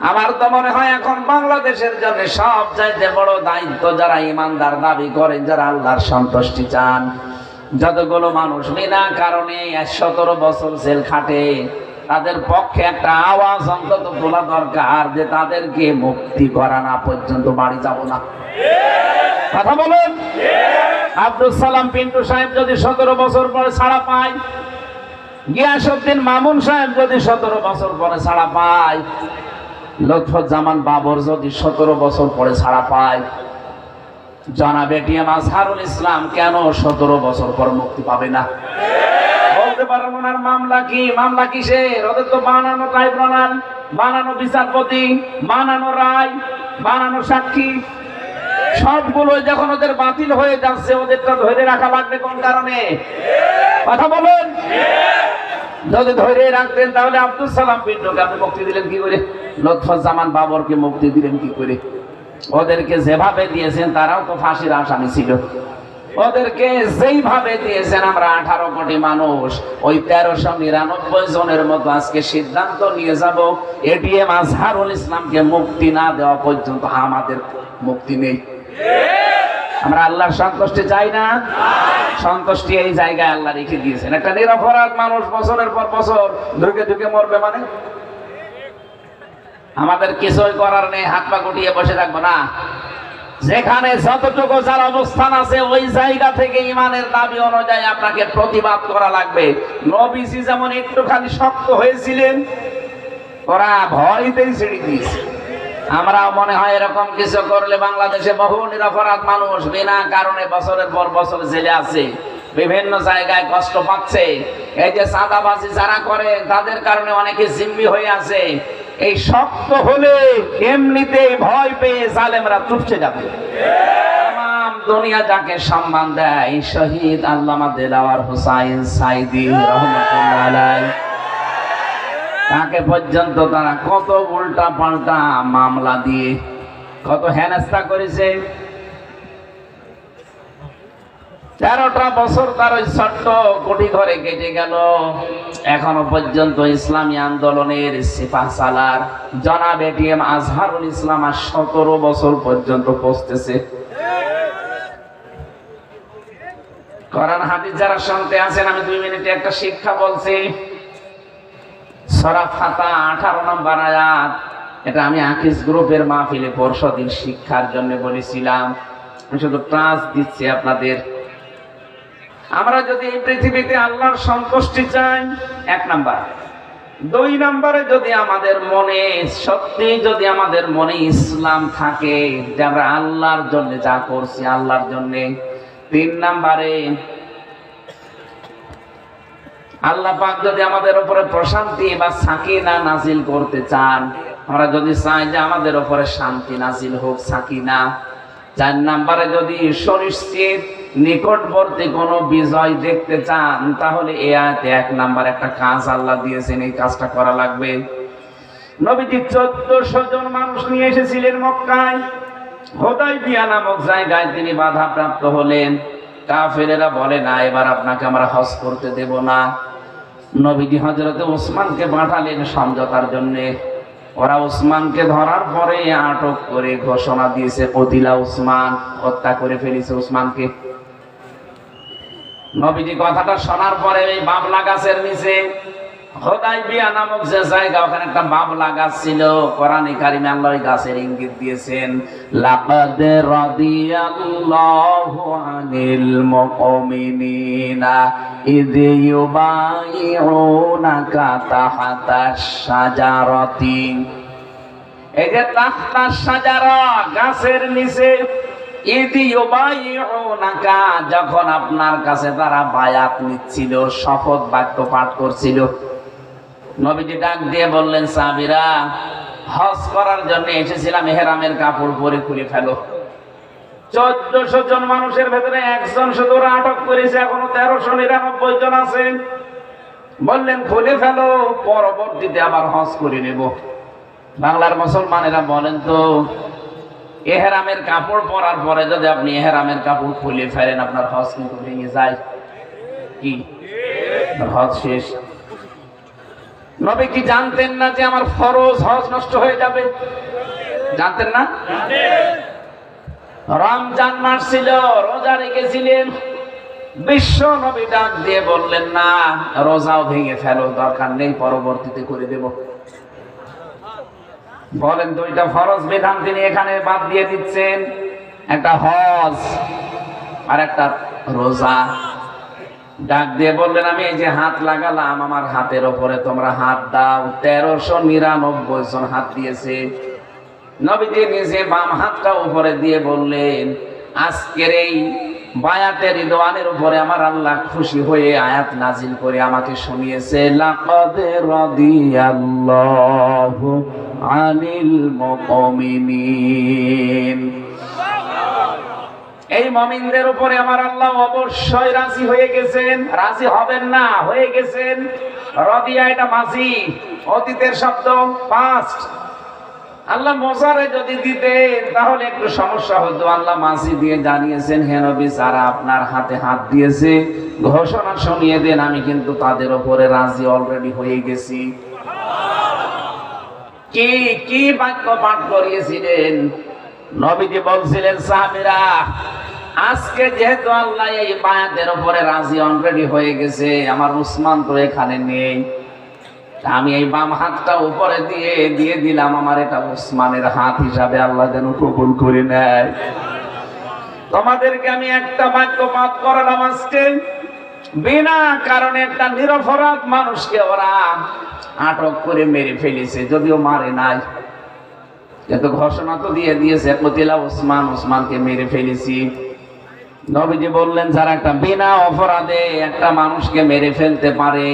আমার তো মনে হয় এখন বাংলাদেশের জন্য সব চাইতে বড় দায়িত্ব যারা ইমানদার দাবি করেন, যারা আল্লাহর সন্তুষ্টি চান। যতগুলো মানুষ বিনা কারণে সতেরো বছর জেল খাটে, তাদের পক্ষে একটা আওয়াজ অন্তত তোলা দরকার যে তাদেরকে মুক্তি করা না পর্যন্ত বাড়ি যাব না। কথা বলুন? আব্দুল সালাম পিন্টু সাহেব যদি সতেরো বছর পরে ছাড়া পায় গিয়াসুদ্দিন মামুন সাহেব যদি সতেরো বছর পরে ছাড়া পায় লুৎফুজ্জামান বাবর যদি সতেরো বছর পরে ছাড়া পায়। জানা বেটিএম আজহারুল ইসলাম কেন সতেরো বছর পর মুক্তি পাবে না? বলতে পারেন ওনার মামলা কি? মামলা কিসের? ওদের তো বানানো ট্রাইব্যুনাল, বানানো বিচারপতি, বানানো রায়, বানানো সাক্ষী। সবগুলো যখন ওদের বাতিল হয়ে যাচ্ছে, ওদেরটা ধরে রাখা লাগবে কোন কারণে? কথা বলুন। যদি ধরে রাখতেন তাহলে আব্দুল সালাম পিন্টুকে আপনি মুক্তি দিলেন কি করে? লৎফুজ্জামান বাবরকে মুক্তি দিলেন কি করে? ওদেরকে যেভাবে দিয়েছেন, তারাও তো ফাঁসির আসামি ছিল। ওদেরকে যেইভাবে দিয়েছেন, আমরা আঠারো কোটি মানুষ। ওই তেরোশো নিরানব্বই জনের মতো আজকে সিদ্ধান্ত নিয়ে যাব। এটিএম আজহারুল ইসলামকে মুক্তি না দেওয়া পর্যন্ত আমাদের মুক্তি নেই। আমরা আল্লাহর সন্তুষ্টি চাই না? সন্তুষ্টি এই জায়গায় আল্লাহ রেখে দিয়েছেন। একটা নিরপরাধ মানুষ বছরের পর বছর ঢুকে ঢুকে মরবে মানে? আমাদের কিছুই করার নেই, হাত পা গুটিয়ে বসে থাকব না। যেখানে যতটুকু যার অবস্থান আছে, ওই জায়গা থেকে ইমানের দাবি অনুযায়ী আপনাকে প্রতিবাদ করা লাগবে। নবীজি যেমন একটুখানি শক্ত হয়েছিলেন, ওরা ভয়তেই ছেড়ে দিয়েছে আমরা মনে হয় এরকম কিছু করলে বাংলাদেশে বহু নিরপরাধ মানুষ বিনা কারণে বছরের পর বছর জেলে আছে। বিভিন্ন জায়গায় কষ্ট পাচ্ছে। এই যে চাঁদাবাজি যারা করে, তাদের কারণে অনেকে জিম্মি হয়ে আছে। এই শক্ত হলে এমনিতেই ভয় পেয়ে জালেমরা তুপছে যাবে। দুনিয়া যাকে সম্মান দেয় শহীদ আল্লামা দেলাওয়ার হুসাইন সাইদি রহমতুল্লাহ তাকে পর্যন্ত তারা কত উল্টা পাল্টা মামলা দিয়ে কত হেনস্থা করেছে। তেরোটা বছর তার ওই ছোট্ট কোটি ঘরে কেটে গেল। এখনও পর্যন্ত ইসলামী আন্দোলনের সিফা সালার জনাব এটিএম আজহারুল ইসলাম আর সতেরো বছর পর্যন্ত পৌঁছতেছে কোরআন হাদিস যারা শুনতে আছেন, আমি দুই মিনিটে একটা শিক্ষা বলছি। সরা ফাতা আঠারো নম্বর আয়াত। এটা আমি আকিস গ্রুপের মাহফিলে পরশদিন শিক্ষার জন্য বলেছিলাম। আমি শুধু ক্লাস দিচ্ছি আপনাদের। আমরা যদি এই পৃথিবীতে আল্লাহর সন্তুষ্টি চাই, এক নাম্বার। দুই নম্বরে যদি আমাদের মনে, সত্যি যদি আমাদের মনে ইসলাম থাকে, যে আমরা আল্লাহর জন্য যা করছি, আল্লাহর জন্য। তিন নাম্বারে আল্লাহ পাক যদি আমাদের উপরে প্রশান্তি বা সাকিনা নাজিল করতে চান, আমরা যদি চাই যে আমাদের উপরে শান্তি নাজিল হোক, সাকিনা। চার নাম্বারে যদি সুনিশ্চিত নিকটবর্তী কোনো বিজয় দেখতে চান, তাহলে এ আয়াতে এক নাম্বার একটা কাজ আল্লাহ দিয়েছেন, এই কাজটা করা লাগবে। নবীজি চোদ্দশো জন মানুষ নিয়ে এসেছিলেন মক্কায়। হোদাই বিয়া নামক জায়গায় তিনি বাধা প্রাপ্ত হলেন। কাফেরেরা বলে, না, এবার আপনাকে আমরা হজ করতে দেব না। নবীজি হজরতে ওসমানকে পাঠালেন সমঝোতার জন্যে। ওরা ওসমানকে ধরার পরে আটক করে ঘোষণা দিয়েছে, কতিলা ওসমান, হত্যা করে ফেলেছে ওসমানকে। নবীজি কথাটা শোনার পরে এই বাবলা গাছের নিচে হোদাই বিয়া নামক যে জায়গা, ওখানে একটা গাছ ছিল। কারিমে আল্লাহ গাছের ইঙ্গিত দিয়েছেন, লাকাদ রাদিয়াল্লাহু আনিল ইউবাইউনাকা শাজারাতি। এই যে গাছের নিচে যখন আপনার কাছে তারা বায়াত নিচ্ছিল, শপথ বাক্য পাঠ করছিল নবীজি ডাক দিয়ে বললেন সাবিরা হজ করার জন্য এসেছিলাম, এহেরামের কাপড় পরে খুলে ফেলো। চোদ্দশো জন মানুষের ভেতরে একজন শুধু আটক করেছে, এখনও তেরোশো নিরানব্বই জন আছে। বললেন, খুলে ফেলো, পরবর্তীতে আবার হজ করে নেব। বাংলার মুসলমানেরা বলেন তো, এহেরামের কাপড় পরার পরে যদি আপনি এহেরামের কাপড় খুলে ফেলেন, আপনার হজ কিন্তু ভেঙে যায়। কি? হজ শেষ। নবী কি জানতেন না যে আমার ফরজ হজ নষ্ট হয়ে যাবে? জানতেন না? রমজান মাস ছিল, রোজা রেখেছিলেন। বিশ্ব নবী ডাক দিয়ে বললেন, না, রোজাও ভেঙে ফেলো, দরকার নেই, পরবর্তীতে করে দেব। বলেন, দুইটা ফরজ বিধান তিনি এখানে বাদ দিয়ে দিচ্ছেন, একটা হজ আর একটা রোজা। ডাক দিয়ে বললেন, আমি এই যে হাত লাগালাম, আমার হাতের ওপরে তোমরা হাত দাও। তেরোশো নিরানব্বই জন হাত দিয়েছে। নবীজি নিজে বাম হাতটা উপরে দিয়ে বললেন, আজকের এই বায়াতের রিদওয়ানের উপরে আমার আল্লাহ খুশি হয়ে আয়াত নাজিল করে আমাকে শুনিয়েছে, লাকাদ রাদিয়াল্লাহু আনিল মুমিনিন। এই মমিনদের উপরে আমার আল্লাহ অবশ্যই রাজি হয়ে গেছেন। রাজি হবেন না, হয়ে গেছেন। রদিয়া, এটা মাঝি অতীতের শব্দ পাস্ট আল্লাহ মজারে যদি দিতেন, তাহলে একটু সমস্যা হতো। আল্লাহ মাঝি দিয়ে জানিয়েছেন হেনবি যারা আপনার হাতে হাত দিয়েছে, ঘোষণা শুনিয়ে দেন, আমি কিন্তু তাদের উপরে রাজি অলরেডি হয়ে গেছি। কি কি বাক্য পাঠ করিয়েছিলেন? নবীজি বলছিলেন, সাহাবিরা আজকে যেহেতু আল্লাহ এই বায়াতের উপরে রাজি অলরেডি হয়ে গেছে, আমার উসমান তো এখানে নেই। আমি এই বাম হাতটা উপরে দিয়ে দিয়ে দিলাম, আমার এটা উসমানের হাত হিসাবে আল্লাহ যেন কবুল করে নেয়। তোমাদেরকে আমি একটা বাক্য পাঠ করালাম আজকে। বিনা কারণে একটা নিরপরাধ মানুষকে ওরা আটক করে মেরে ফেলেছে, যদিও মারে নাই। এত ঘোষণা তো দিয়ে দিয়েছে, কতিলা ওসমান ওসমানকে মেরে ফেলেছি। নবীজি বললেন যারা একটা বিনা অপরাধে একটা মানুষকে মেরে ফেলতে পারে।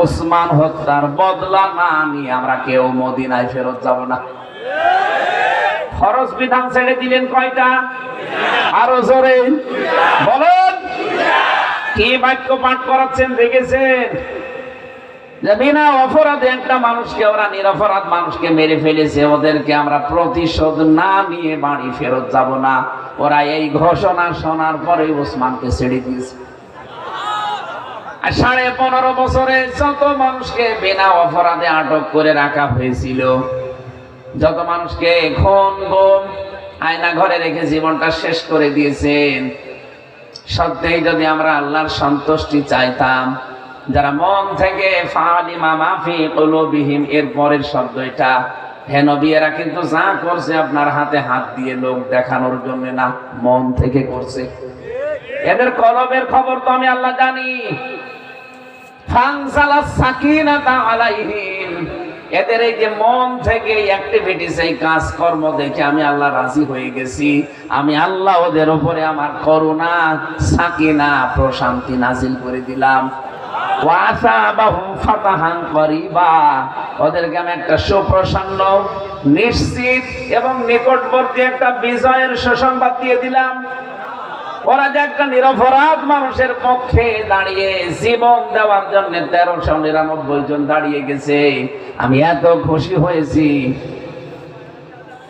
ওসমান হত্যার বদলা না নিয়ে আমরা কেউ মদিনায় ফেরত যাব না। ফরজ বিধান ছেড়ে দিলেন কয়টা? আরও জোরে। বলেন। কি বাক্য পাঠ করাচ্ছেন, দেখেছেন? বিনা অপরাধে একটা মানুষকে ওরা নিরপরাধ মানুষকে মেরে ফেলেছে, ওদেরকে আমরা প্রতিশোধ না নিয়ে বাড়ি ফেরত যাব না। ওরা এই ঘোষণা শোনার পরে ওসমানকে ছেড়ে দিয়েছে। সাড়ে পনেরো বছরে যত মানুষকে বিনা অপরাধে আটক করে রাখা হয়েছিল, যত মানুষকে খুন গুম আয়না ঘরে রেখে জীবনটা শেষ করে দিয়েছেন, সত্যিই যদি আমরা আল্লাহর সন্তুষ্টি চাইতাম, যারা মন থেকে ফালিমা মাফি কলবিহীন এর পরের শব্দ এটা হেন বিয়েরা কিন্তু যা করছে আপনার হাতে হাত দিয়ে লোক দেখানোর জন্য না, মন থেকে করছে। এদের কলবের খবর তো আমি আল্লাহ জানি। এদের এই যে মন থেকে অ্যাক্টিভিটিস এই কাজকর্ম দেখে আমি আল্লাহ রাজি হয়ে গেছি। আমি আল্লাহ ওদের উপরে আমার করুণা, সাকিনা, প্রশান্তি নাজিল করে দিলাম। ওদেরকে আমি একটা সুপ্রসন্ন, নিশ্চিত এবং নিকটবর্তী একটা বিজয়ের সুসংবাদ দিয়ে দিলাম। ওরা যে একটা নিরপরাধ মানুষের পক্ষে দাঁড়িয়ে জীবন দেওয়ার জন্য তেরোশো নিরানব্বই জন দাঁড়িয়ে গেছে। আমি এত খুশি হয়েছি।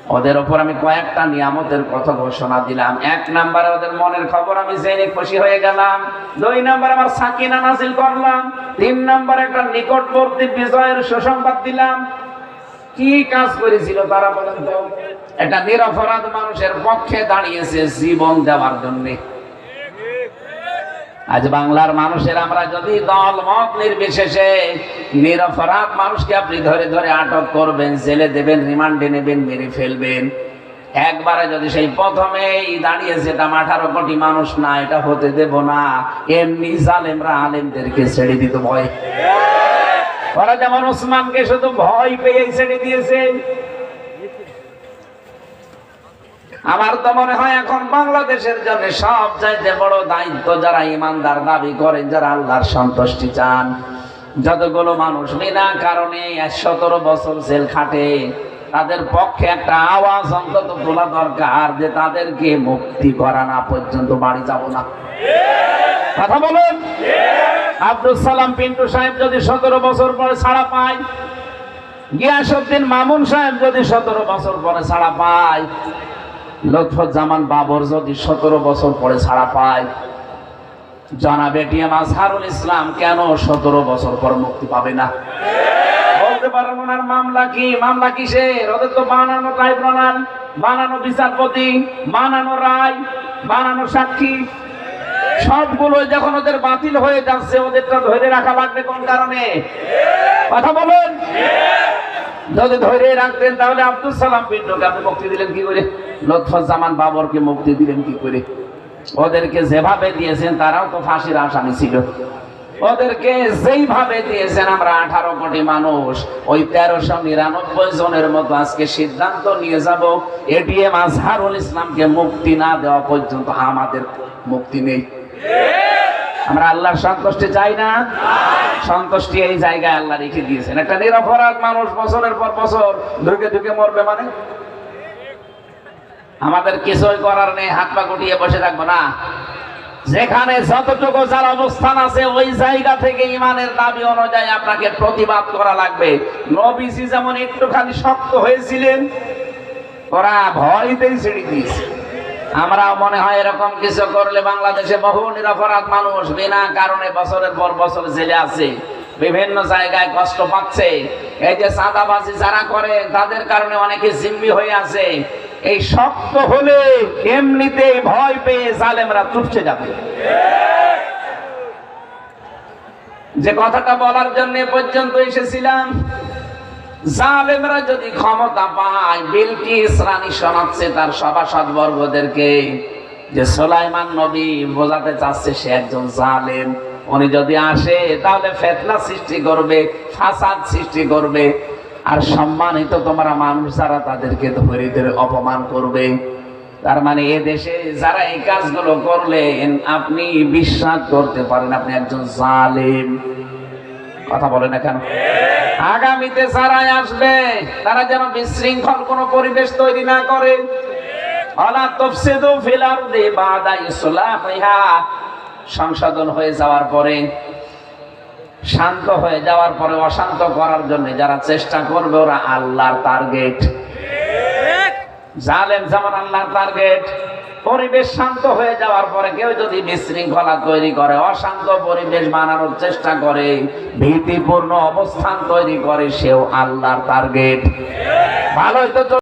ওদের ওপর আমি কয়েকটা নিয়ামতের কথা ঘোষণা দিলাম। এক নাম্বারে ওদের মনের খবর আমি জেনে খুশি হয়ে গেলাম। দুই নাম্বার আমার সাকিনা নাজিল করলাম। তিন নাম্বার একটা নিকটবর্তী বিজয়ের সুসংবাদ দিলাম। কি কাজ করেছিল তারা বলেন তো? একটা নিরপরাধ মানুষের পক্ষে দাঁড়িয়েছে জীবন দেওয়ার জন্য। আজ বাংলার মানুষের আমরা যদি দল, মত নির্বিশেষে নিরপরাধ মানুষকে আপনি ধরে ধরে আটক করবেন, জেলে দেবেন, রিমান্ডে নেবেন, মেরে ফেলবেন। একবারে যদি সেই প্রথমেই দাঁড়িয়েছে এটা আঠারো কোটি মানুষ, না, এটা হতে দেব না। এমনি জালেমরা আলেমদেরকে ছেড়ে দিত ভয়। ওরা যেমন ওসমানকে শুধু ভয় পেয়ে ছেড়ে দিয়েছে আমার তো মনে হয় এখন বাংলাদেশের জন্য সব চাইতে বড় দায়িত্ব যারা ইমানদার দাবি করেন, যারা আল্লাহর সন্তুষ্টি চান। যতগুলো মানুষ বিনা কারণে সতেরো বছর জেল খাটে, তাদের পক্ষে একটা আওয়াজ অন্তত তোলা দরকার যে তাদেরকে মুক্তি করা না পর্যন্ত বাড়ি যাব না। কথা বলুন? আব্দুল সালাম পিন্টু সাহেব যদি সতেরো বছর পরে ছাড়া পায় গিয়াসুদ্দিন মামুন সাহেব যদি সতেরো বছর পরে ছাড়া পায় লুৎফুজ্জামান বাবর যদি সতেরো বছর পরে ছাড়া পায়। জনাব আজহারুল ইসলাম, কেন সতেরো বছর পর মুক্তি পাবে না? মামলা কি? মামলা ওদের তো বানানো বানানো বিচারপতি, বানানো রায়, বানানো সাক্ষী। যখন ওদের বাতিল হয়ে যাচ্ছে, ওদেরটা ধরে রাখা লাগবে কোন কারণে? কথা বলুন। যদি ধরে রাখতেন তাহলে আব্দুল সালাম পিন্টুকে আপনি মুক্তি দিলেন কি করে? লৎফুজ্জামান বাবরকে মুক্তি দিলেন কি করে? ওদেরকে যেভাবে দিয়েছেন, তারাও তো ফাঁসির আসামি ছিল। ওদেরকে যেইভাবে দিয়েছেন, আমরা আঠারো কোটি মানুষ, ওই তেরোশো নিরানব্বই জনের মতো আজকে সিদ্ধান্ত নিয়ে যাব। এটিএম আজহারুল ইসলামকে মুক্তি না দেওয়া পর্যন্ত আমাদের মুক্তি নেই। আমরা আল্লাহর সন্তুষ্টি চাই না। সন্তুষ্টি এই জায়গায় আল্লাহ রেখে দিয়েছেন। একটা নিরপরাধ মানুষ বছরের পর বছর ঢুকে ঢুকে মরবে মানে? আমাদের কিছুই করার নেই, হাত পা গুটিয়ে বসে থাকব না। যেখানে যতটুকু যার অবস্থান আছে, ওই জায়গা থেকে ইমানের দাবি অনুযায়ী আপনাকে প্রতিবাদ করা লাগবে। নবীজি যেমন একটুখানি শক্ত হয়েছিলেন, ওরা ভয়তেই ছেড়ে দিয়েছে আমরাও মনে হয় এরকম কিছু করলে বাংলাদেশে বহু নিরপরাধ মানুষ বিনা কারণে বছরের পর বছর জেলে আছে, বিভিন্ন জায়গায় কষ্ট পাচ্ছে। এই যে চাঁদাবাজি যারা করে, তাদের কারণে অনেকে জিম্মি হয়ে আছে। এই শক্ত হলে এমনিতেই ভয় পেয়ে জালেমরা চুপছে যাবে। যে কথাটা বলার জন্য পর্যন্ত এসেছিলাম। জালেমরা যদি ক্ষমতা পায় বিলকিস রানী শোনাচ্ছে তার সভাসদ বর্গদেরকে যে সোলাইমান নবী বোঝাতে চাচ্ছে সে একজন জালেম। উনি যদি আসে, তাহলে ফেতনা সৃষ্টি করবে, ফাসাদ সৃষ্টি করবে, আর সম্মানিত তোমরা মানুষ যারা তাদেরকে ধরে ধরে অপমান করবে। তার মানে এ দেশে যারা এই কাজগুলো করলেন, আপনি বিশ্বাস করতে পারেন আপনি একজন জালেম। কথা বলে না কেন? আগামীতে যারাই আসবে। তারা যেন বিশৃঙ্খল কোন পরিবেশ তৈরি না করে। সংশোধন হয়ে যাওয়ার পরে শান্ত হয়ে যাওয়ার পরে অশান্ত করার জন্য যারা চেষ্টা করবে ওরা আল্লাহর টার্গেট জালেম যেমন আল্লাহর টার্গেট পরিবেশ শান্ত হয়ে যাওয়ার পরে কেউ যদি বিশৃঙ্খলা তৈরি করে, অশান্ত পরিবেশ বানানোর চেষ্টা করে, ভীতিপূর্ণ অবস্থান তৈরি করে, সেও আল্লাহর টার্গেট ভালো তো